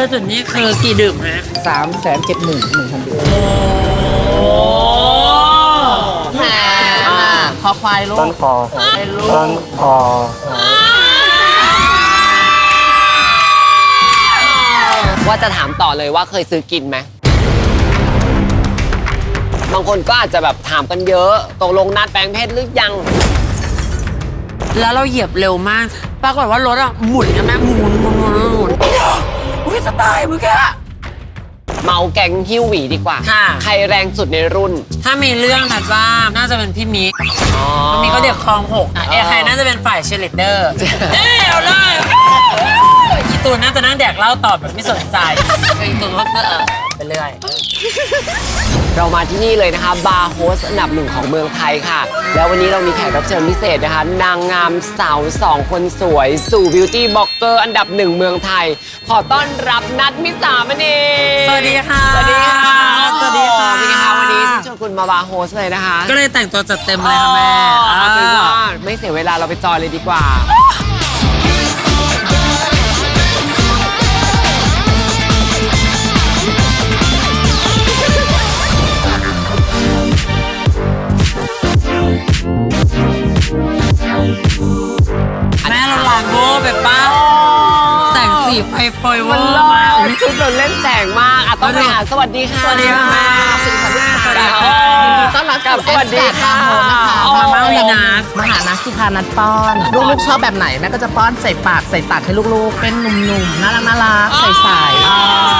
อะสุดนี่คือกี่ดื่มฮะสามแสนเจ็ดหมื่นหนึ่งพันดื่มโอ้แหมคอควายลูต้นกคอเป็นลูต้กนคอว่าจะถามต่อเลยว่าเคยซื้อกินไหม บางคนก็อาจจะแบบถามกันเยอะตกลงนัดแปลงเพศหรือยัง แล้วเราเหยียบเร็วมาก ปรากฏว่ารถอะหมุนกันแม่หมุนหมุนหมุนหมุน อุ้ยจะตายเมื่อกี้เมาแกงฮิ้วหวีดีกว่า ค่ะ ใครแรงสุดในรุ่นถ้ามีเรื่องนัดว่าน่าจะเป็นพี่มิกอ๋อพี่มิกเขาเด็กคลองหกอะเอใครน่าจะเป็นฝ่ายเชลิเดอร์เอ้ยเอาเลยอีตูนน่าจะนั่งแดกเหล้าตอบแบบไม่สนใจอีตูนก็เออไป เรื่อยเรามาที่นี่เลยนะคะ บาร์โฮสอันดับหนึ่งของเมืองไทยค่ะ แล้ววันนี้เรามีแขกรับเชิญพิเศษนะคะ นางงามสาวสองคนสวย สู่บิวตี้บล็อกเกอร์อันดับหนึ่งเมืองไทย ขอต้อนรับนัทมิสามณีสวัสดีค่ะสวัสดีค่ะสวัสดีค่ะเป็นไงคะวันนี้ฉันชวนคุณมาบาร์โฮสเลยนะคะ ก็เลยแต่งตัวจัดเต็มเลยค่ะแม่อ๋อเอาเป็นอ่าว่าไม่เสียเวลาเราไปจอยเลยดีกว่า งสีไฟโปรยเวมัอนร์เลิมาก ศชุดเราเล่นแสงมากอะต้องไปหาสวัสดีค่ะสวัสดีค่ะแม่สวัสดีค่ะสวัสดีค่ะต้อนรับกับสวัสดีค่ะนะคะอ๋อมาวีนัส มหานักสิคะนัดป้อน ลูกๆชอบแบบไหนแม่ก็จะป้อนใส่ปากใส่ตักให้ลูกๆ เป็นหนุ่มๆน่ารักน่ารักใส่ใส่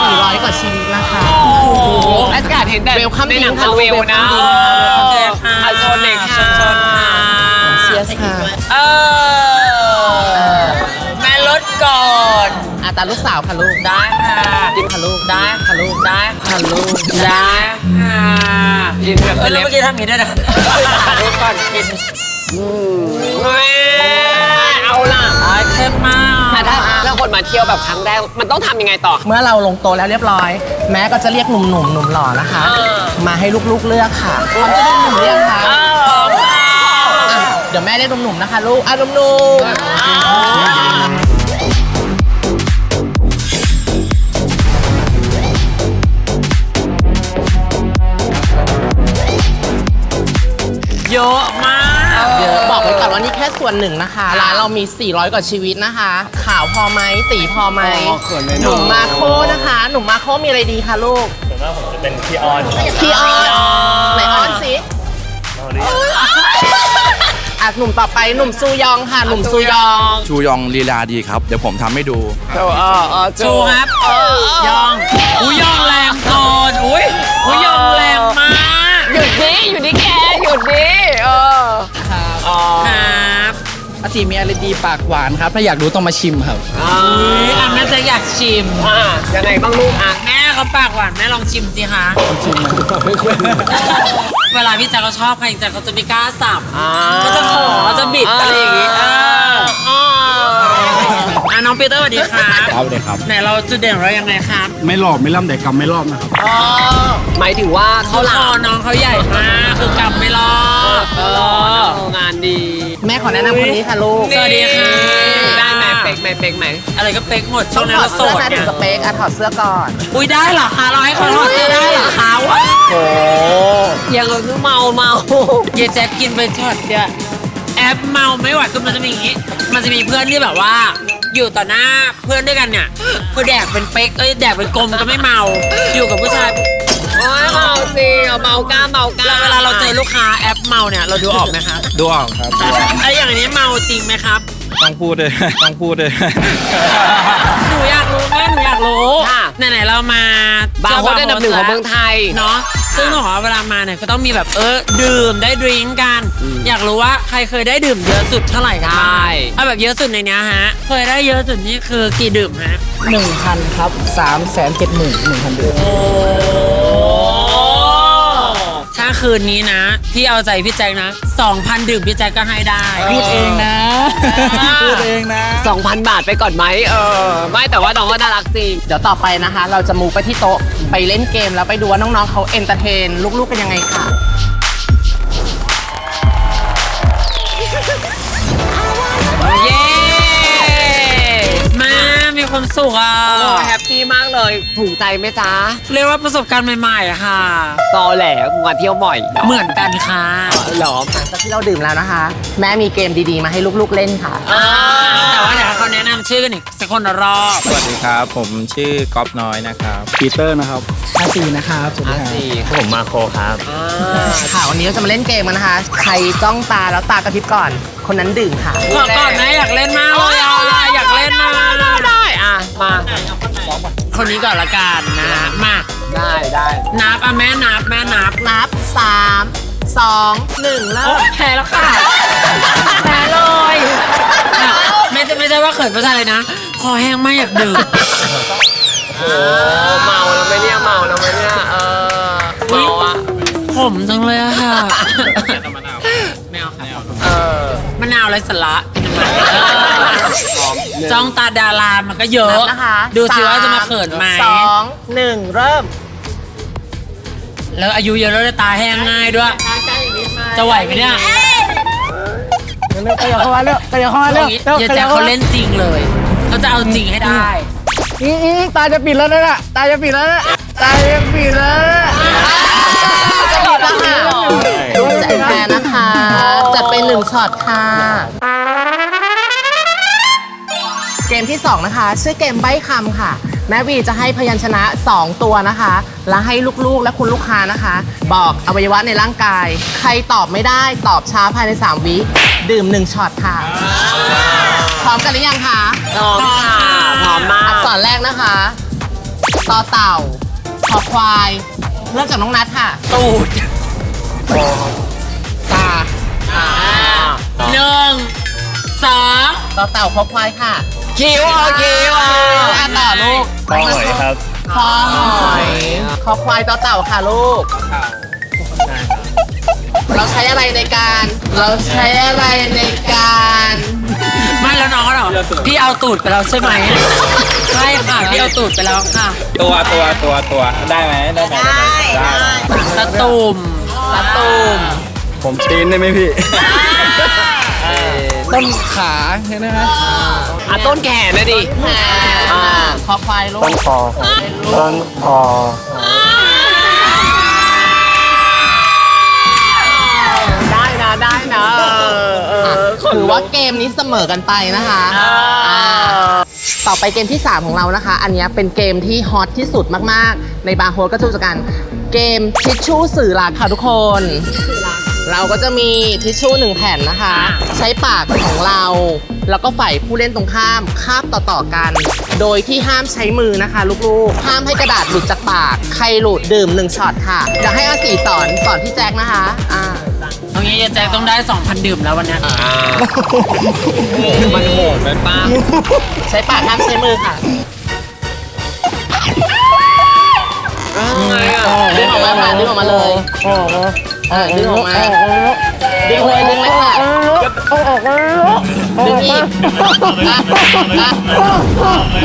สี่ร้อยกว่าชีวิตนะคะ โอ้โหแอสการ์ดเห็นแต่ Welcome ในหนังค่ะมาเวลนะโอเคค่ะอาชนเลยค่ะ ชนชนค่ะเชียร์ค่ะ เออแม่ลดก่อนอา ตาลูกสาวค่ะลูกได้ค่ะกินค่ะลูกได้ค่ะลูกได้ค่ะลูกได้ค่ะกินแบบเออเล็แล้วบเมื่อกี้ทำอย่างนี้ด้วยนะลูกก่อนกินเฮ้ยเอาล่ะอ้ายเข้มมากอะถ้าถ้าคนมาเที่ยวแบบครั้งแรกมันต้องทำยังไงต่อ เมื่อเราลงโตะแล้วเรียบร้อย แม่ก็จะเรียกหนุ่มๆหนุ่มหล่อนะคะเออมาให้ลูกๆเลือกค่ะพร้อมจะได้หนุ่มเรียงคะเอออะเดี๋ยวแม่เรียกหนุ่มๆนะคะ ลูกอะหนุ่ม เยอะมากๆเดี๋ยวบอกไว้ก่อนว่านี่แค่ส่วนหนึ่งนะคะ ร้านเรามี 400 กว่าชีวิตนะคะ ขาวพอไหมตีพอไหมอ๋อเขินเลยเนอะ หนุ่มมาโคนะคะ หนุ่มมาโคมีอะไรดีคะลูกส่วนมากผมจะเป็นพี่ออนพี่ออนไหนออนสิอะหนุ่มต่อไปหนุ่มซูยองค่ะ หนุ่มซูยองชูยองลีลาดีครับ เดี๋ยวผมทำให้ดูเออเออเออจูครับยองอุ้ยยองแรงเกินอุ้ยอุ้ยยองแรงมากหยุดดิหยุดดิแก หยุดดิเอออ๋อครับอาจีมีอะไรดีปากหวานครับ ถ้าอยากรู้ต้องมาชิมครับอุ้ยอะแม่จะอยากชิมอะยังไงบ้างลูกอะ แม่เขาปากหวานแม่ลองชิมสิคะ ชิมนะเวลาพี่แจ๊คเขาชอบใครแจ๊คเขาจะไม่กล้าสับอ่าก็จะขอก็จะบิดอะไรอย่างงี้เอออ๋ออะ น้องปีเตอร์สวัสดีครับครับเลยครับ ไหนเราจุดเด่นของเรายังไงครับไม่รอบไม่ล่ำแต่กำไม่รอบนะครับ อ๋อหมายถึงว่าเขาเขาหคลาอมน้องเขาใหญ่มากคือกำไม่รอดเอองานดีแม่ขอแนะนำคนนี้ค่ะลูกสวัสดีค่ะ ได้ไหมเป๊กไหมเป๊กไหมอะไรก็เป๊กหมดช่ต้วองงนั้นถอเราดโสเสื้อดนะเนี่ถึยงสเปคอะถอดเสื้อก่อนอุ้ยได้เหรอคะเราให้เขาถอดเสื้อได้เหรอคะวะโอ้ยังเมาเมาเยแจ็คกินไปช็อตเดียวแอปเมาไม่ไหวคือมันจะมีอย่างงี้ มันจะมีเพื่อนที่แบบว่า อยู่ต่อหน้าเพื่อนด้วยกันเนี่ยคือแดกเป็นเป๊กเอ้ยแดกเป็นกลมก็ไม่เมา อยู่กับผู้ชายโอ้ยเมาสิเอาเมากล้าเมากล้าแล้วเวลาเราเจอลูกค้าแอปเมาเนี่ยเราดูออกไหมครับดูออกครับไอ้อย่างนี้เมาจริงไหมครับ ต้องพูดเลย ต้องพูดเลย หนูอยากรู้แม่หนูอยาก รู้ไหนๆเรามาบาร์โฮสอันดับหนึ่งของเมืองไทย เนาะซึ่งหนูบอกว่าเวลามาเนี่ยก็ต้องมีแบบเออดื่มได้ดริงก์กันอยากรู้ว่าใครเคยได้ดื่มเยอะสุดเท่าไหร่กันบ้างใช่ เอาแบบเยอะสุดในเนี้ยฮะ เคยได้เยอะสุดนี่คือกี่ดื่มฮะ หนึ่งพันครับสามแสนเจ็ดหมื่นหนึ่งพันเดือนโอ้ถ้า คืนนี้นะพี่เอาใจพี่แจ็คนะ 2,000 ดื่มพี่แจ็คก็ให้ได้ พูดเองนะ พูดเองนะ 2,000 บาทไปก่อนไหมเออ ไม่แต่ว่าน้องก็น่ารักจริง เดี๋ยวต่อไปนะคะ เราจะมูไปที่โต๊ะไปเล่นเกมแล้วไปดูว่าน้องๆเขาเอนเตอร์เทนลูกๆกันยังไงค่ะ เย้ มา มีความสุขอะโอ้แฮปปี้ นี่มากเลยถูกใจไหมจ๊ะเรียกว่าประสบการณ์ใหม่ๆอะค่ะ ตอแหลกูมาเที่ยวบ่อยเหมือนกันค่ะหรอหลังจากที่เราดื่มแล้วนะคะ แม่มีเกมดีๆ มาให้ลูกๆเล่นค่ะ แต่ว่าเดี๋ยวให้เขาแนะนำชื่อกันอีกสักคนละรอบสวัสดีครับ ผมชื่อก๊อฟน้อยนะครับปีเตอร์นะครับอาซีนะครับสวัสดีอาครับสี่ผมมาโคครับค่ะวันนี้เราจะมาเล่นเกมกันนะคะ ใครจ้องตาแล้วตากระพริบก่อน คนนั้นดื่มค่ะขอก่อนนะอยากเล่นมากเลยอะอยากเล่นมากได้อะมาคนนี้ก่อนละกันนะฮะมาได้ได้นับอะแม่นับแม่นับนับ3 2 1แล้วโอ้แพ้แล้วค่ะแพ้เลยอะไม่ใช่ไม่ใช่ว่าเขินเพราะอะไรนะ คอแห้งไม่อยากดื่มโอ้เมาแล้วไหมเนี่ยเมาแล้วไหมเนี่ยเออเมาอะผมจังเลยอะค่ะ ไม่เอาค่ะเออมะนาวไรสาระ จ้องตาดารามันก็เยอะ นับนะคะดูสิว่าจะมาเขินไหม สองหนึ่งเริ่มแล้วอายุเยอะแล้วจะตาแห้งง่ายด้วย จะไหวไหมเนี่ยเร็วๆเดี๋ยวเข้ามาเร็วเดี๋ยวเข้ามาเร็วอย่าแจ็คเขาเล่นจริงเลย เขาจะเอาจริงให้ได้อีอีตาจะปิดแล้วนะตาจะปิดแล้วนะตาจะปิดแล้วนะจะปิดแล้วค่ะรู้ใจแพ้นะคะ จัดไปหนึ่งช็อตค่ะ เกมที่ 2 นะคะ ชื่อเกมใบ้คำค่ะ แม่วีจะให้พยัญชนะ 2 ตัวนะคะ และให้ลูกๆและคุณลูกค้านะคะ บอกอวัยวะในร่างกาย ใครตอบไม่ได้ตอบช้าภายใน 3 วิดื่ม 1ช็อตค่ะ พร้อมกันหรือยังคะพร้อมค่ะพร้อมมาอักกษรแรกนะคะต่อเต่าขอควาย เริ่มจากน้องนัทค่ะ ตูดตาหนึ่งสองต่อเต่าขอควายค่ะ คิ้วเอาคิ้วเอาอะต่อลูกข้าวหอยครับคอหอยขอควายต่อเต่าค่ะลูก เราใช้อะไรในการ เราใช้อะไรในการไม่แล้วน้องก็เหรอพี่เอาตูดไปแล้วใช่ไหมใช่ค่ะพี่เอาตูดไปแล้วค่ะตัวตัวตัวตัวได้ไหมได้ไหมได้ตะตุ่มตะตุ่มผมตีนได้ไหมพี่ต้นขาเห็นไหมครับ อะต้นแขนนะดิแหมขอควายลูกต้นคอต้นคอได้นะได้นะเออเออถือว่าเกมนี้เสมอกันไปนะคะาต่อไปเกมที่ 3 ของเรานะคะ อันเนี้ยเป็นเกมที่ฮอตที่สุดมาก ๆ ในบาร์โฮสก็จะกันเกมทิชชู่สื่อรักค่ะทุกคน เราก็จะมีทิชชู่หนึ่งแผ่นนะคะ ใช้ปากของเรา แล้วก็ฝ่ายผู้เล่นตรงข้ามคาบต่อๆกัน โดยที่ห้ามใช้มือนะคะ ลูกๆ ห้ามให้กระดาษหลุดจากปาก ใครหลุดดื่มหนึ่งช็อตค่ะเดี๋ยวให้อาสีสอนสอนพี่แจ็คนะคะอ่าตรงนี้ยายแจ็คต้องได้ 2,000 ดื่มแล้ววันเนี้ยมันโหดไปป้าใช้ปากห้ามใช้มือค่ะไงอะดึงออกมาค่ะดึงออกมาเลย เออดึงออกมาดึงเลยดึงเลยค่ะดึงอีกอะอะ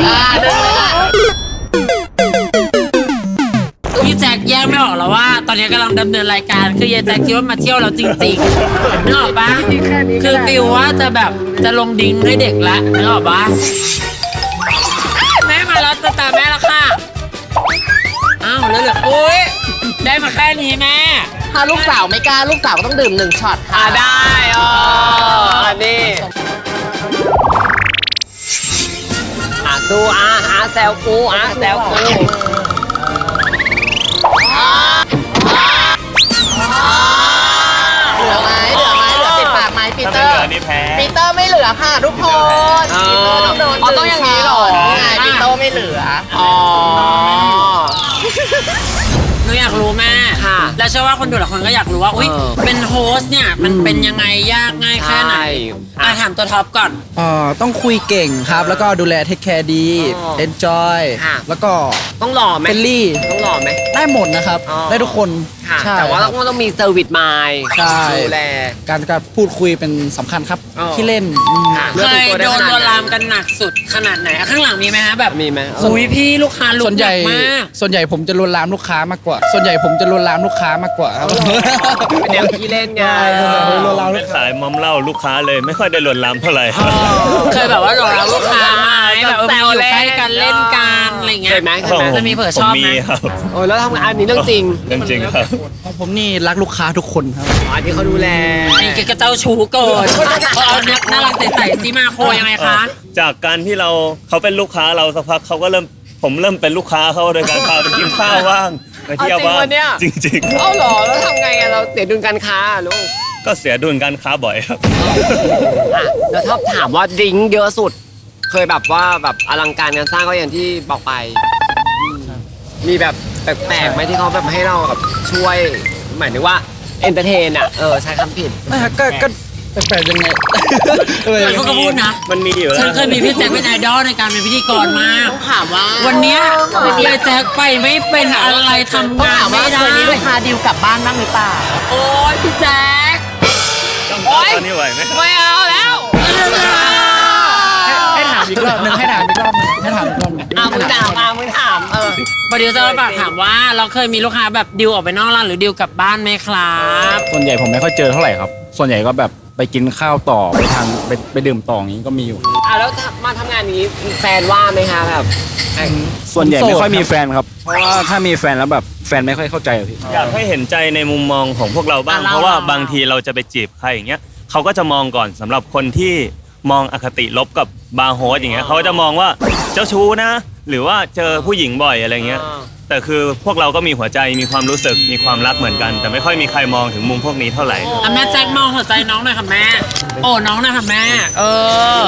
อะดึงเลยค่ะพี่แจ็คแยกไม่ออกแล้วว่า ตอนนี้กำลังดำเนินรายการ คือยายแจ็คคิดว่ามาเที่ยวเราจริงๆนึกออกปะคือฟิลว่าจะแบบจะลงดิ้งให้เด็กละนึกออกปะแม่มาแล้วตาตาแม่แล้วค่ะอ้าวแล้วเหรอโอ๊ยได้มาแค่นี้แม่ ถ้าลูกสาวไม่กล้าลูกสาวก็ต้องดื่มหนึ่งช็อตค่ะ อะได้เออนี่อะสู้อะอะแซวกูอะแซวกูเหลือไหมเหลือไหมเหลือติดปากไหมปีเตอร์นี่แพ้ ปีเตอร์ไม่เหลือค่ะทุกคนปีเตอร์ต้องโดนอ๋อต้องอย่างนี้เหรอ นี่ไงปีเตอร์ไม่เหลือ อ๋อ หนูอยากรู้แม่ค่ะแล้วเชื่อว่าคนดูหลายคนก็อยากรู้ว่า อุ้ยเออเป็นโฮสต์เนี่ย มันเป็นยังไงยากง่ายแค่ไหนใช่อะ ถามตัวท็อปก่อน เอ่อต้องคุยเก่งครับ แล้วก็ดูแลเทคแคร์ดี อ๋อ enjoy ค่ะ แล้วก็ต้องหล่อไหมเฟลลี่ ต้องหล่อไหม ได้หมดนะครับ อ๋อ ได้ทุกคนค่ะ ใช่แต่ว่าต้องต้องมีเซอร์วิสมายใช่ ดูแล การการพูดคุยเป็นสำคัญครับอ๋อ ที่เล่นอืม ค่ะเคยโดนลวนลามกันหนักสุดขนาดไหนอะข้างหลังมีไหมฮะแบบมีไหม อุ้ยพี่ลูกค้าลุกส่วนหใหนัญ่กมาก ส่วนใหญ่ผมจะลวนลามลูกค้ามากกว่าส่วนใหญ่ผมจะลวนลามลูกค้ามากกว่าครับ เป็นแนวขี้เล่นไงลวนลามลูเป็กนค้า สายมอมเหล้าลูกค้าเลยไม่ค่อยได้ลวนลามเท่าไหร่ เคยแบบว่าหลอกเราลูกค้าไหมแบบเออมาอยู่ใกล้กันเล่นกันอะไรเงี้ยเคยไหมเคยไหม จะมีเผื่อผชมอบมีไหมครับโอ้ยแล้วทำงานอันนี้เรื่องจริงเรื่องจริงครับของผมนี่รักลูกค้าทุกคนครับ อ๋ออันนี้เขาดูแลไอ้กระเจ้าชู้เกินเอาเนื้อน่ารักใสๆซีมาโคยังไงคะ จากการที่เราเขาเป็นลูกค้าเราสักพักเขาก็เริ่มผมเริ่มเป็นลูกค้าเขาโดยการพาไปกินข้าวว่าง ไปเที่ยวบ้างจริงเอ้าเหรอแล้วทำไงอะเราเสียดุลการค้าอะลูกๆ ก็เสียดุลการค้าบ่อยครับ อะแล้วถ้าถามว่าดริงก์เยอะสุด เคยแบบว่าแบบอลังการงานสร้างก็อย่างที่บอกไปอืมมีแบบแปลกๆไหมที่เขาแบบให้เราแบบช่วย หมายถึงว่าเอนเตอร์เทนอะเออใช้คำผิดนะฮะก็ก็ แปลกๆยังไงเออแต่เขาก็พูดนะ มันมีอยู่แล้วฉันเคยมีพี่แจ็คเป็นไอดอลในการเป็นพิธีกรมากถามว่าวันเนี้ยพี่แจ็คไปไม่เป็นอะไรทำงานถามว่าไม่ได้เคยมีลูกค้าดิวกลับบ้านบ้างหรือเปล่า โอ๊ยพี่แจ็ค ต้องตอนนี้ไหวไหมครับไม่เอาแล้วให้ถามอีกรอบหนึงให้ถามอีกรอบหนึงให้ถามอีกรอบหนึงอะมึงถามอะมึงถาม เออประเดี๋ยวจะมาฝากถามว่าเราเคยมีลูกค้าแบบดิวออกไปนอกร้านหรือดิวกลับบ้านไหมครับ ส่วนใหญ่ผมไม่ค่อยเจอเท่าไหร่ครับ ส่วนใหญ่ก็แบบ ไปกินข้าวต่อไปทานไปไปดื่มต่ออย่างนี้ก็มีอยู่ อะแล้วถ้ามาทำงานนี้แฟนว่าไหมคะแบบไอ้ส่วนใหญ่ไม่ค่อยมีโสดครับแฟนครับ เพราะว่าถ้ามีแฟนแล้วแบบแฟนไม่ค่อยเข้าใจอะพี่อยากให้เห็นใจในมุมมองของพวกเราบ้างอะเราเพราะว่าเราบางทีเราจะไปจีบใครอย่างเงี้ยเขาก็จะมองก่อนสำหรับคนที่มองอคติลบกับบาร์โฮสอย่างเงี้ยเขาก็จะมองว่าเจ้าชู้นะ หรือว่าเจอผู้หญิงบ่อยอะไรเงี้ย แต่คือพวกเราก็มีหัวใจมีความรู้สึกมีความรักเหมือนกัน แต่ไม่ค่อยมีใครมองถึงมุมพวกนี้เท่าไหร่อะแม่แจ็คมองหัวใจน้องหน่อยค่ะแม่ โอ้น้องหน่อยค่ะแม่ เออ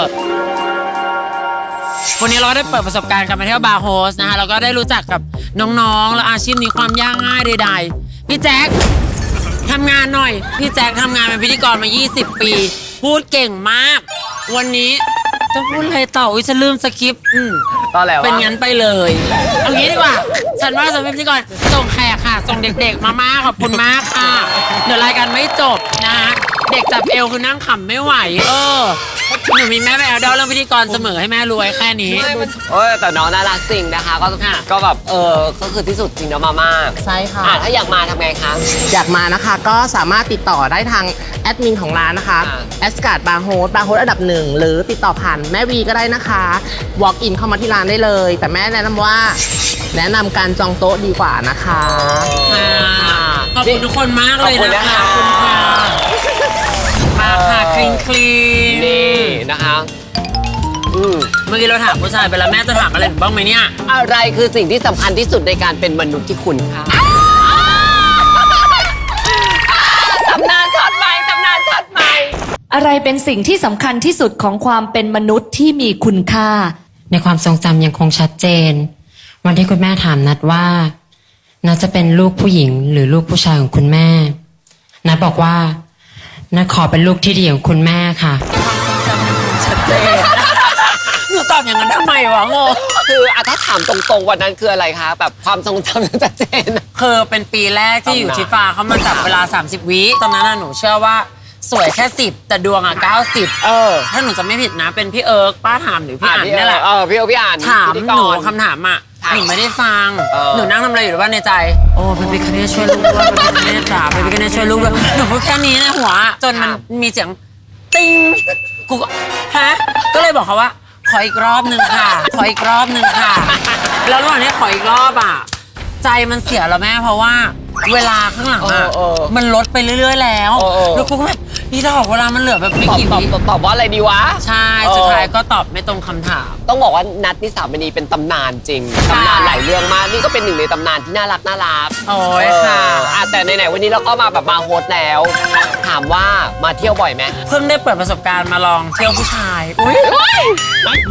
วันนี้เราก็ได้เปิดประสบการณ์การไปเที่ยวบาร์โฮสนะคะแล้วก็ได้รู้จักกับน้องๆ แล้วอาชีพนี้ความยากง่ายใดๆพี่แจ็คทำงานหน่อย พี่แจ็คทำงานเป็นพิธีกรมา 20 ปี พูดเก่งมาก วันนี้จะพูดอะไรต่ออุ้ยฉันลืมสคริปต์อืม ตอนแล้วเป็นงั้นไปเลยเอางี้ดีกว่า ฉันว่าสำหรับพิธีกรส่งแขกค่ะ ส่งเด็กๆมามาขอบคุณมากค่ะ เดี๋ยวรายการไม่จบนะคะ เด็กจับเอวคือนั่งขำไม่ไหว เออหนูมีแม่ไปแอลดอลเรื่องพิธีกรเสมอให้แม่รวยแค่นี้ เอ้ยแต่น้องน่ารักจริงนะคะ ก็ค่ะ ก็แบบเออก็คือที่สุดจริงเนาะมาม่าใช่ค่ะ อะถ้าอยากมาทำไงคะ อยากมานะคะก็สามารถติดต่อได้ทางแอดมินของร้านนะคะอ่า แอสการ์ดบาร์โฮสบาร์โฮสอันดับหนึ่งหรือติดต่อผ่านแม่วีก็ได้นะคะ walk in เข้ามาที่ร้านได้เลย แต่แม่แนะนำว่า แนะนำการจองโต๊ะดีกว่านะคะค่ะขอบคุณทุกคนมากเลยนะคะขอบคุณนะคะมาค่ะคลีนคลีนนี่นะคะอืมเมื่อกี้เราถามผู้ชายไปแล้วแม่จะถามอะไรหนูบ้างไหมเนี่ย อะไรคือสิ่งที่สำคัญที่สุดในการเป็นมนุษย์ที่คุณค่าตำนานช็อตใหม่ตำนานช็อตใหม่อะไรเป็นสิ่งที่สำคัญที่สุดของความเป็นมนุษย์ที่มีคุณค่า ในความทรงจำยังคงชัดเจน วันที่คุณแม่ถามนัดว่า นัดจะเป็นลูกผู้หญิงหรือลูกผู้ชายของคุณแม่ นัดบอกว่า นัดขอเป็นลูกที่ดีของคุณแม่ค่ะ ชัดเจนหนูตอบอย่างนั้นทำไมวะโมคืออะถ้าถามตรงๆวันนั้นคืออะไรคะแบบความทรงจำชัดเจน คือเป็นปีแรกที่อยู่ตำนานทิฟ้าเขามาจับเวลา 30 วิตอนนั้นน่ะหนูเชื่อว่าสวยแค่ 10 แต่ดวงอะ 90 เออถ้าหนูจะไม่ผิดนะ เป็นพี่เอิร์กป้าถามหรือพี่อ่านพี่นี่แหละเออพี่เออพี่อ่านถามพิธีหกนูร คำถามอะค่ะ หนูไม่ได้ฟังเออหนูนั่งทำอะไรอยู่หรือว่าในใจ โอ้เป็นพิคเนตช่วยลูกด้วยเป็นพิคเนตจ๋าเป็นพิคเนตช่วยลูกด้วย หนูพูดแค่นี้ในหัว จนมันมีเสียงติ้งกูก็ฮะ ก็เลยบอกเขาว่า ขออีกรอบหนึ่งค่ะ ขออีกรอบหนึ่งค่ะ แล้วระหว่างที่ขออีกรอบอะ ใจมันเสียแล้วแม่เพราะว่า เวลาข้างหลังอะ เออเออมันลดไปเรื่อย ๆ แล้ว เออเออ แล้วกูก็แบบนี่ถ้าบอกเวลามันเหลือแบบไม่ตอบกี่ตอบวิตอบตอบว่าอะไรดีวะ ใช่ เออ สุดท้ายก็ตอบไม่ตรงคำถาม ต้องบอกว่านัทนิสามณีเป็นตำนานจริงค่ะตำนานหลายเรื่องมากนี่ก็เป็นหนึ่งในตำนานที่น่ารักน่ารักโอ้ยค่ะ เอออะแต่ไหนๆวันนี้เราก็มาแบบมาโฮสต์แล้ว ถามว่ามาเที่ยวบ่อยไหมเพิ่งได้เปิดประสบการณ์มาลองเที่ยวผู้ชายอุ้ย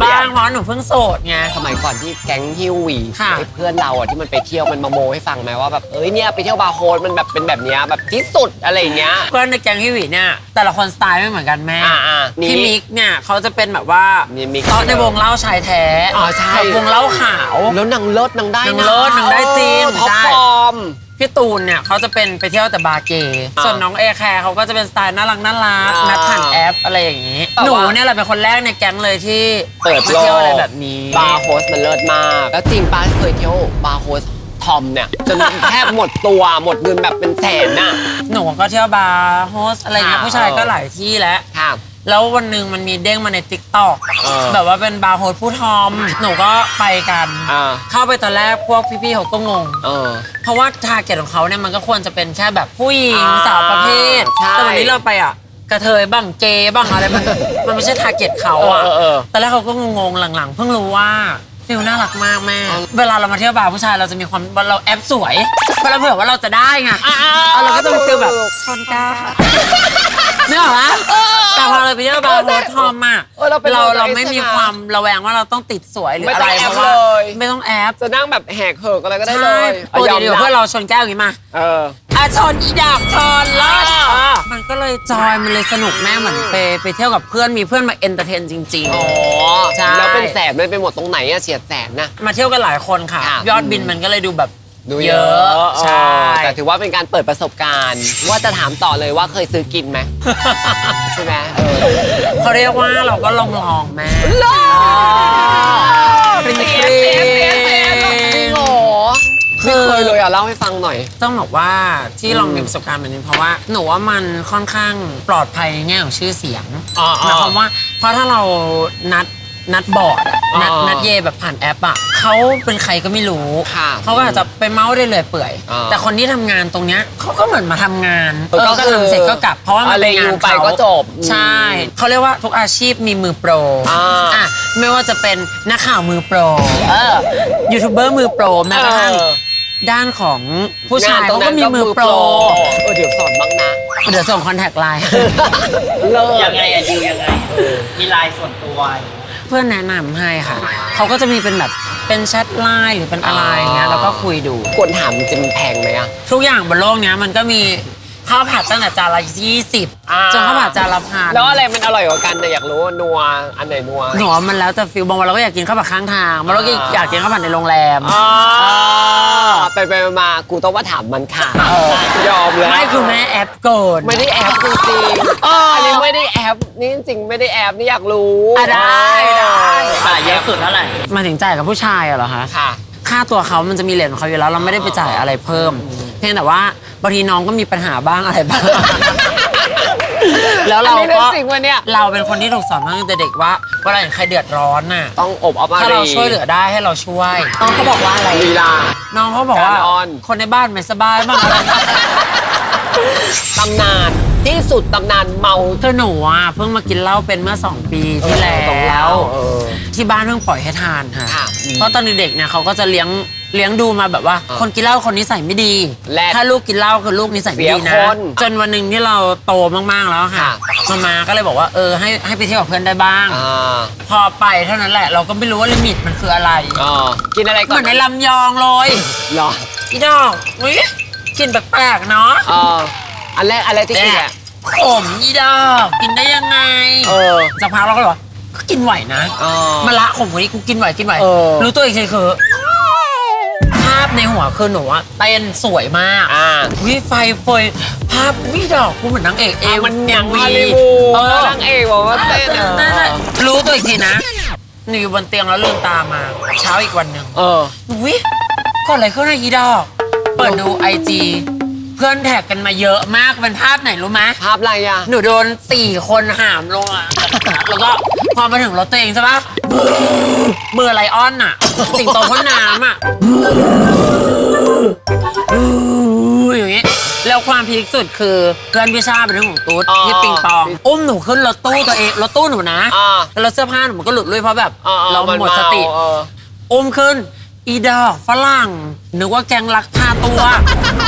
บ้างเพราะหนูเพิ่งโสดไง สมัยก่อนที่แก๊งฮิวหวีค่ะ ไอ้เพื่อนเราอะที่มันไปเที่ยวมันมาโมให้ฟังไหมว่าแบบเอ้ยเนี่ยไปเที่ยวบาร์โฮสมันแบบเป็นแบบเนี้ยแบบที่สุดอะไรอย่างเงี้ยเพื่อนในแก๊งพี่หวีเนี่ยแต่ละคนสไตล์ไม่เหมือนกันแม่อ่าอ่านี่พี่มิกเนี่ยเขาจะเป็นแบบว่านี่มิกตอนในวงเล่าชายแท้อ๋อใช่ กับวงเล่าขาว แล้วนางเลิศนางได้นางเลิศนางได้จริงท็อปใช่ ฟอร์ม พี่ตูนเนี่ยเขาจะเป็นไปเที่ยวแต่บาร์เกย์ส่วนน้องเอแคร์เขาก็จะเป็นสไตล์น่ารักน่ารักอ่านันัดผ่านแอปอะไรอย่างนี้ แต่หนูว่าเนี่ยแหละเป็นคนแรกในแก๊งเลยที่เปิดมาโลเที่ยวกอะไรแบบนี้ บาร์โฮสมันเลิศมาก แล้วจริงป้าเคยเที่ยวบาร์โฮส ทอมเนี่ยจนแทบหมดตัวหมดเงินแบบเป็นแสนน่ะ หนูก็เที่ยวบาร์โฮสอะไรเงี้ยค่ะ ผู้ชายเออก็หลายที่แล้ว ค่ะ แล้ววันหนึ่งมันมีเด้งมาในติ๊กต็อกเออแบบว่าเป็นบาร์โฮสผู้ทอม หนูก็ไปกัน อ่า เข้าไปตอนแรกพวกพี่ๆเขาก็งง เออ เพราะว่าทาร์เก็ตของเขาเนี่ยมันก็ควรจะเป็นแค่แบบผู้หญิงอ่าสาวประเภท ใช่แต่วันนี้เราไปอะ กระเทยบ้างเกย์บ้างอะไรมัน มันไม่ใช่ทาร์เก็ตเขาอะเออเออเออ ตอนแรกเขาก็งงๆหลังๆ เพิ่งรู้ว่า ฟิลน่ารักมากแม่ เวลาเรามาเที่ยวบาร์ผู้ชายเราจะมีความเราแอปสวยเพราะเราเผื่อว่าเราจะได้ไงเอาเราก็จะมีฟิลแบบชนกล้าไม่หรอกนะแต่พอเราไปเที่ยวบาร์โฮสทอมอะเออเราเป็นเราตัวเราเองไม่มีใช่ไหมความระแวงว่าเราต้องติดสวยหรือไม่อะต้ไรองแอปเพราะว่าเลยไม่ต้องแอปจะนั่งแบบแหกเหิกอะไรก็ได้เลใช่ยปกติะเดี๋ยวยมเพื่อนเราชนแก้วอย่างนี้มาเอออะชนอีดาบชนลอดอะมันก็เลยจอยมันเลยสนุกแม่เหมือนไปไปเที่ยวกับเพื่อนมีเพื่อนมาเอนเตอร์เทนจริงอ๋อใช่ แล้วเป็นแสนไม่ไปหมดตรงไหนอะเฉียดแสนนะๆมาเที่ยวกันหลายคนค่ะ ค่ะ ยอดบินมันก็เลยดูแบบดูเยเยออะะใช่เออแต่ถือว่าเป็นการเปิดประสบการณ์ ว่าจะถามต่อเลยว่าเคยซื้อกินไหม ใช่ไหมเออเขาเรียกว่าเราก็ลองลองๆแม่ฟรีเสียเสียเสียเสียจริงเหรอ ไม่เคยเลยอะเล่าให้ฟังหน่อย ต้องบอกว่าที่ลองมีประสบการณ์แบบนี้เพราะว่าหนูว่ามันค่อนข้างปลอดภัยในแง่ของชื่อเสียงอ่าหมายความว่าเพราะถ้าเรานัดนัดบอร์ดอะนัดอ่านันัดเยแบบผ่านแอปอะเขาเป็นใครก็ไม่รู้ค่ะเขาก็อาจจะไปเมาส์ได้เลยเปื่อยอ่าแต่คนที่ทำงานตรงเนี้ยเขาก็เหมือนมาทำงานเออก็ก็คือทำเสร็จก็กลับ เพราะว่ามันเป็นงานอะไรอยู่ไปเขาก็จบใช่เขาเรียกว่าทุกอาชีพมีมือโปรอ่าอะไม่ว่าจะเป็นนักข่าวมือโปร เออ ยูทูบเบอร์มือโปร แม้กระทั่งเออ ด้านของผู้ชายงนตรเขางก็นั้นมีมือโปร เออเดี๋ยวสอนบ้างนะ เดี๋ยวส่งคอนแทคไลน์ เลิศยังไงอะดิวยังไงมีไลน์ส่วนตัว เพื่อนแนะนำให้ค่ะ เขาก็จะมีเป็นแบบเป็นแชทไลน์หรือเป็นอะไรอย่างเงี้ยแล้วก็คุยดู ควรถามจะมีแพงไหมอะทุกอย่างบนโลกเนี้ยมันก็มี ข้าวผัดตั้งแต่จานละยี่สิบอ่า จนข้าวผัดจานละพันแล้วอะไรมันอร่อยกว่ากันแต่อยากรู้ว่านัวอันไหนนัว หนูว่ามันแล้วแต่ฟิลบางวันเราก็อยากกินข้าวผัดข้างทางบางวันเราก็อยากกินข้าวผัดในโรงแรม อ่าไปไปๆมาๆกูต้องมาถามมันค่ะยอมแล้วไม่คือแม่แอปโกนไม่ได้แอปจริงๆอันนี้ไม่ได้แอปนี่จริงๆไม่ได้แอปนี่อยากรู้อะได้ได้ จ่ายเยอะสุดเท่าไหร่มาถึงจ่ายกับผู้ชายอะเหรอคะ ค่ะ ค่าตัวเขามันจะมีเลทของเขาอยู่แล้ว เราไม่ได้ไปจ่ายอะไรเพิ่ม เพียงแต่ว่าบางทีน้องก็มีปัญหาบ้างอะไรบ้าง แล้วเราอันนี้เรื่ก็องจริงวะเนี่ย เราเป็นคนที่ถูกสอนมาตั้งแต่เด็กว่าเวลาเห็นใครเดือดร้อนน่ะต้องอบเอามาถ้าเรารีช่วยเหลือได้ให้เราช่วย น้องเขาบอกว่าอะไร ลีลา น้องเขาบอกว่าการอ้อน คนในบ้านไม่สบายบ้างอะไรตำนานที่สุดตำนานเมา คือหนูอะเพิ่งมากินเหล้าเป็นเมื่อ 2 ปีที่แล้เออต้องวเล่าเออที่บ้านเพิ่งปล่อยให้ทานค่ะ ค่ะอืมเพราะตอนเด็กๆเนี่ยเขาก็จะเลี้ยง เลี้ยงดูมาแบบว่าอ่า คนกินเหล้าคนนิสัยไม่ดี และถ้าลูกกินเหล้าคือลูกนิสัยไม่ดีเสีนะ ยคนจนวันหนึ่งที่เราโตมากๆแล้วค่ะค่ะ มามาก็เลยบอกว่าเออให้ให้ไปเที่ยวกับเพื่อนได้บ้าง อ่าพอไปเท่านั้นแหละเราก็ไม่รู้ว่าลิมิตมันคืออะไรอ่ากินอะไรเหก่อมือนนในลำยองเลยเหรออีดอกอุ้ยกลินแปลกๆเนาะเอออันแรกอะไรที่กินแน่อะขมอีดอกกินได้ยังไงเออสักพักเราก็เลยบอกก็กินไหวนะอ๋อมาละขมกว่านี้กูกินไหวกินไหวเออ รู้ตัวอีกทีคือภาพในหัวคือหนูอะเต้นสวยมากอ่า วิไฟเฟยภาพวิดอกกูเหมือนนางเอกเออะมันหนังวีฮอลลีวูดเออ นางเอกบอกว่าเต้นนั่นแหละรู้ตัวอีกทีนะหนูอยู่บนเตียงแล้วลืมตามา เช้าอีกวันหนึ่งเออวิก็อะไรขึ้นอะอีดอก เปิดดูไอจี เพื่อนแท็กกันมาเยอะมากเป็นภาพไหนรู้ไหมภาพอะไรอะ หนูโดนสี่คนหามลงอะ แล้วก็พอมาถึงรถตัวเองใช่ปะเบอร์ไลออนอะ สิงโตพ่นน้ำอะอย่างงี้แล้วความพีคสุดคือเพื่อนพี่ชาเป็นเรื่องของตุ๊ดอ๋อที่ปิงปอง อุ้มหนูขึ้นรถตู้ตัวเองรถตู้หนูนะอ่า แล้วเสื้อผ้าหนูมันก็หลุดเลยเพราะแบบอ่ๆเรานหมดสติ เออ อุ้มขึ้น อีดอกฝรั่ง นึกว่าแกงลักพาตัว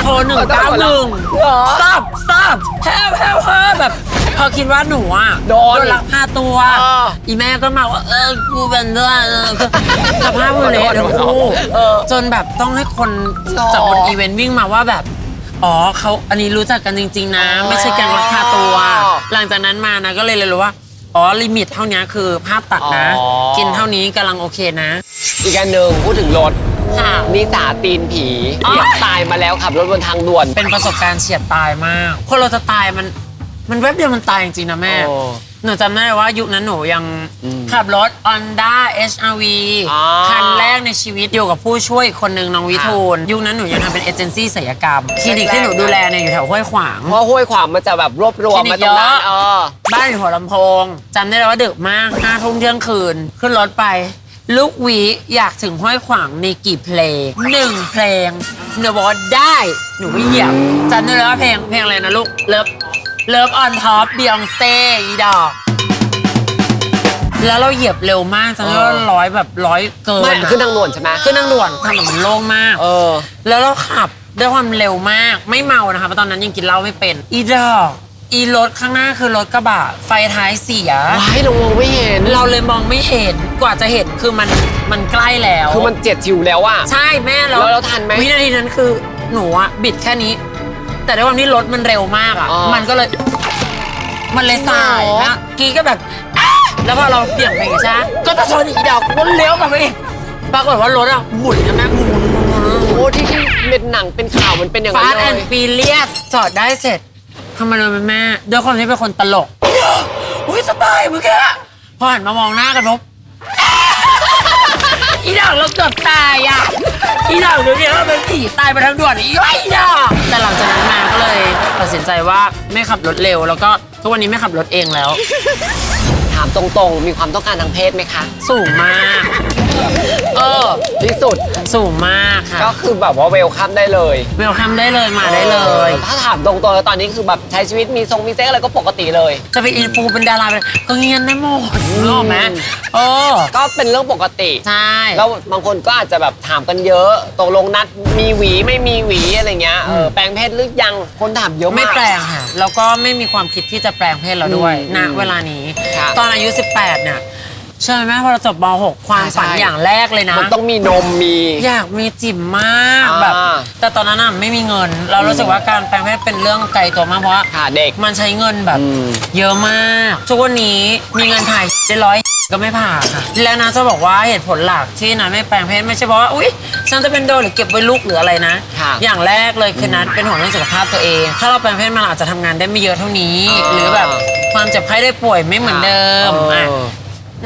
โทรหนึ่งเก้าหนึ่งเหรอ stop stop แฮวแฮวแฮวแบบ พอคิดว่าหนูอะโดนลักพาตัวเอออีแม่ก็มาว่าเออกูเป็นด้วยเออคือสภาพมันเละทั้งคู่เออจนแบบต้องให้คนหรอจากบนอีเวนต์วิ่งมาว่าแบบอ๋อเขาอันนี้รู้จักกันจริง ๆ นะ ไม่ใช่แกงลักพาตัว หลังจากนั้นมานะก็เลยเลยรู้ว่า อ๋อ ลิมิตเท่านี้คือภาพตัดนะ อ๋อ กินเท่านี้กำลังโอเคนะ อีกอันหนึ่งพูดถึงรถค่ะ นิสาตีนผีอ๋อเสียบตายมาแล้วขับรถบนทางด่วนเป็นประสบการณ์เฉียดตายมาก คนเราจะตายมัน มันแวบเดียวมันตายจริงๆนะแม่ โอ้ หนูจำได้เลยว่ายุคนั้นหนูยังอืมขับรถ Honda HRV อ๋อคันแรกในชีวิตอยู่กับผู้ช่วยอีกคนนึงน้องวิทูล ยุคนั้นหนูยังทำเป็นเอเจนซี่ศัลยกรรมคลินิกที่หนูดูแลเนี่ยอยู่แถวห้วยขวาง เพราะห้วยขวางมันจะแบบรวบรวมมาตรงนั้นคลินิกเยอะเออ บ้านอยู่หัวลำโพงจำได้เลยว่าดึกมากห้าทุ่มเที่ยงคืน ขึ้นรถไป ลูกหวีอยากถึงห้วยขวางในกี่เพลงหนึ่งเพลงหนูบอกว่าได้หนูก็เหยียบจำได้เลยว่าเพลงเพลงอะไรนะลูกเลิฟ เลิฟออนท็อปบียองเซ่อีดอก แล้วเราเหยียบเร็วมากจำได้ว่าร้อยแบบร้อยเกินไม่อะขึ้นทางด่วนใช่ไหมขึ้นทางด่วนถนนมันโล่งมาก เออ แล้วเราขับด้วยความเร็วมากไม่เมานะคะเพราะตอนนั้นยังกินเหล้าไม่เป็น อีดอก อีรถข้างหน้าคือรถกระบะไฟท้ายเสีย ว้ายเรามองไม่เห็น เราเลยมองไม่เห็นกว่าจะเห็นคือมันมันใกล้แล้ว คือมันเจ็ดชิวแล้วอะ ใช่แม่เราแล้วเราทันไหม วินาทีนั้นคือหนูอะบิดแค่นี้ แต่ด้วยความที่รถมันเร็วมากอะอ๋อมันก็เลย มันเลยสายจริงเหรอ นะกีก็แบบอ๊ะแล้วพอเราเบี่ยงไปอีกใช่ไหมก็จะชนอีกดอกก็เลี้ยวกลับไปอีกปรากฏว่ารถอะหมุนนะแม่หมุนหมุนหมุนหมุน โอ้ที่ที่เป็นหนังเป็นข่าวมันเป็นอย่างฟานั้นสเลแอนยด์ฟีเลียสจอดได้เสร็จทำไมเลยแม่ด้วยความที่เป็นคนตลกอุ้ยสบายเมื่อกี้พอหันมามองหน้ากันปุ๊บ อีดอกเราเกือบตายอะอีดอกเดี๋ยวนี้เราเป็นผีตายไปทั้งด่วนอีไอ้ดอกแต่หลังจากนั้นมาก็เลยตัดสินใจว่าไม่ขับรถเร็ว แล้วก็ทุกวันนี้ไม่ขับรถเองแล้ว ถามตรงๆ มีความต้องการทางเพศไหมคะ สูงมากเออ ที่สุดสูงมากค่ะ ก็คือแบบว่าเวลคัมได้เลยเวลคัมได้เลยมาได้เลย ถ้าถามตรงๆแล้วตอนนี้คือแบบใช้ชีวิตมีทรงมีเซ็กอะไรก็ปกติเลย จะไปอินฟูเป็นดาราไปก็เงียนได้หมดรู้ไหมเออก็เป็นเรื่องปกติใช่แล้วบางคนก็อาจจะแบบถามกันเยอะตกลงนัดมีหวีไม่มีหวีอะไรเงี้ยเออแปลงเพศหรือยังคนถามเยอะมากไม่แปลงค่ะแล้วก็ไม่มีความคิดที่จะแปลงเพศเราด้วยอืมณเวลานี้ครับตอนอายุ 18เนี่ย เชื่อไหมพอเราจบม .6 ความฝันใช่ อย่างแรกเลยนะ มันต้องมีนมมี อยากมีจิ๋มมากอ่า แบบ แต่ตอนนั้นน่ะไม่มีเงิน เรารู้สึกว่าการแปลงเพศเป็นเรื่องไกลตัวมากเพราะว่าค่ะเด็ก มันใช้เงินแบบ อืม เยอะมากทุกวันนี้มีเงินถ่ายได้ร้อยก็ไม่ผ่าค่ะแล้วนะจะบอกว่าเหตุผลหลักที่นัทไม่แปลงเพศไม่ใช่เพราะว่าอุ๊ยฉันจะเป็นโดนหรือเก็บไว้ลูกหรืออะไรนะ ค่ะอย่างแรกเลยคือนัทเป็นห่วงเรื่องสุขภาพตัวเอง ถ้าเราแปลงเพศมาเราอาจจะทำงานได้ไม่เยอะเท่านี้ อ่าหรือแบบความเจ็บไข้ได้ป่วยไม่เหมือนเดิมเออะ อ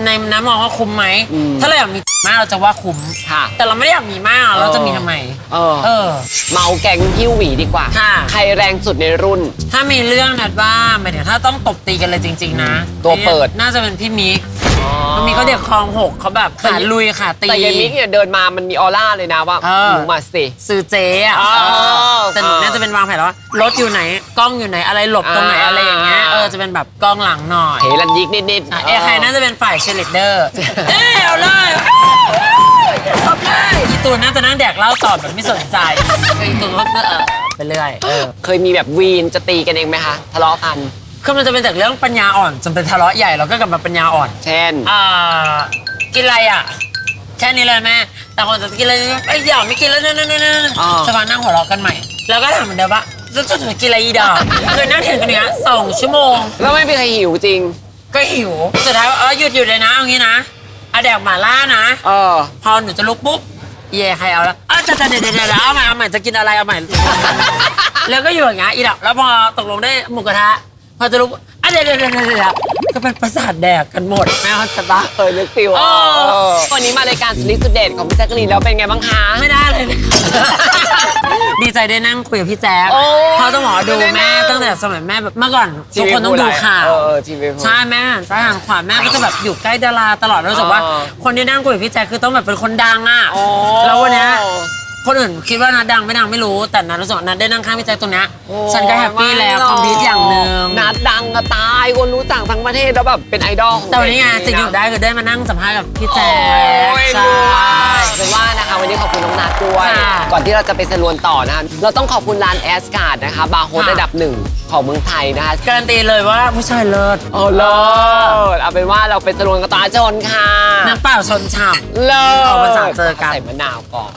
ในน้ำมองว่าคุ้มไหม อืมถ้าเราอยากมีมากเราจะว่าคุ้ม ค่ะแต่เราไม่ได้อยากมีมากเราจะมีทำไม เออ เออ เมาแกงหิ้วหวีดีกว่า ค่ะ ใครแรงสุดในรุ่น ถ้ามีเรื่องนัดว่าหมายถึงถ้าต้องตบตีกันเลยจริง ๆ นะตัวเปิด น่าจะเป็นพี่มิกมันมีเขาเด็กคลองหกเขาแบบขาลุยขาตี แต่ยายมิกเนี่ยเดินมามันมีออร่าเลยนะว่าเออ หนูมาสิ ซื้อเจ๊อะอ๋อเออแต่หนูน่าจะเป็นวางแผนแล้วว่ารถอยู่ไหนกล้องอยู่ไหนอะไรหลบตรงไหนอ่า อะไรอย่างเงี้ยเออจะเป็นแบบกล้องหลังหน่อยเฮลันยิกนิดอะๆเอใครน่าจะเป็นฝ่ายเชลิเดอร์เอ้ยเอาเลยเอาเลยอีตูนน่าจะนั่งแดกเหล้าตอบแบบไม่สนใจคืออีตูนก็เออไปเรื่อยเออเคยมีแบบวีนจะตีกันเองไหมคะทะเลาะกันคือมันจะเป็นจากเรื่องปัญญาอ่อนจนเป็นทะเลาะใหญ่เราก็กลับมาปัญญาอ่อน เช่นอ่ากินอะไรอะแค่นี้เลยแม่แต่คนจะกินอะไรไอ้ยอยากไม่กินแล้วนั่นนั่นนั่นอ่าสะพานนั่งหัวเราะกันใหม่ แล้วก็ถามเหมือนเดิมว่าจะจะจะกินอะไรอีดอกเคยนั่งเถียงกันเนี้ยสองชั่วโมง แล้วไม่มีใครหิวจริง ก็หิว สุดท้ายว่าเออหยุดหยุดเลยนะเอางี้นะเอาแดกหมาล่านะ เออ พอหนูจะลุกปุ๊บ เย่ใครเอาแล้วเออจะจะเดี๋ยวเดี๋ยวเดี๋ยวเอาใหม่เอาใหม่จะกินอะไรเอาใหม่ แล้วก็อยู่อย่างเงี้ยอีดอกแล้วพอตกลงได้หมูกระทะ พอจะลุกอะเดี๋ยวเดี๋ยวเดี๋ยวเดี๋ยวก็เป็นประสาทแดกกันหมดแม่เขาใจปะเคยนึกฟิลเออเออ วันนี้มารายการสลิดสุดเด็ดของพี่แจ๊กกะลีนแล้วเป็นไงบ้างคะ ไม่ได้เลยนะคะดี ใจได้นั่งคุยกับพี่แจ๊คโอ้เพราะต้องบอกว่าดูได้นั่แม่งตั้งแต่สมัยแม่แบบเมื่อก่อนทุกคนต้องดูข่าวเออเออทีวีใช่แม่หันซ้ายหันขวาแม่ก็จะแบบอยู่ใกล้ดาราตลอดแล้วรู้สึกว่า อ๋อคนที่นั่งคุยกับพี่แจ๊คคือต้องแบบเป็นคนดังอะโอ้แล้ววันเนี้ย คนอื่นคิดว่านัดดังไม่ดังไม่รู้ แต่นัดรู้สึกว่านัดได้นั่งข้างพี่แจ๊คตรงเนี้ยโอ้ฉันก็แฮปปี้แล้วไม่หรคอมพิวอย่างหนึ่งนัดดังอะตายคนรู้จักทั้งประเทศแล้วแบบเป็นไอดอลของแต่วันนี้ไงเด็กสิ่งที่หนูได้คือได้มานั่งสัมภาษณ์กับพี่แจ๊โอ้คยใช่เป็นว่านะคะวันนี้ขอบคุณน้องนัดด้วย ค่ะก่อนที่เราจะไปสรวนต่อนะคะเราต้องขอบคุณร้านแอสการ์ดนะคะ บาร์โฮสค่ะ ระดับหนึ่งของเมืองไทยนะคะการันตีเลยว่าผู้ชายเลิศโอ้เลิศเอาเป็นว่าเราไปสรวนกับตาชนค่ะน้ำเปล่าชนฉ่ำ เลิศเอามาสั่งเจอกัน ใส่มะนาวก่อน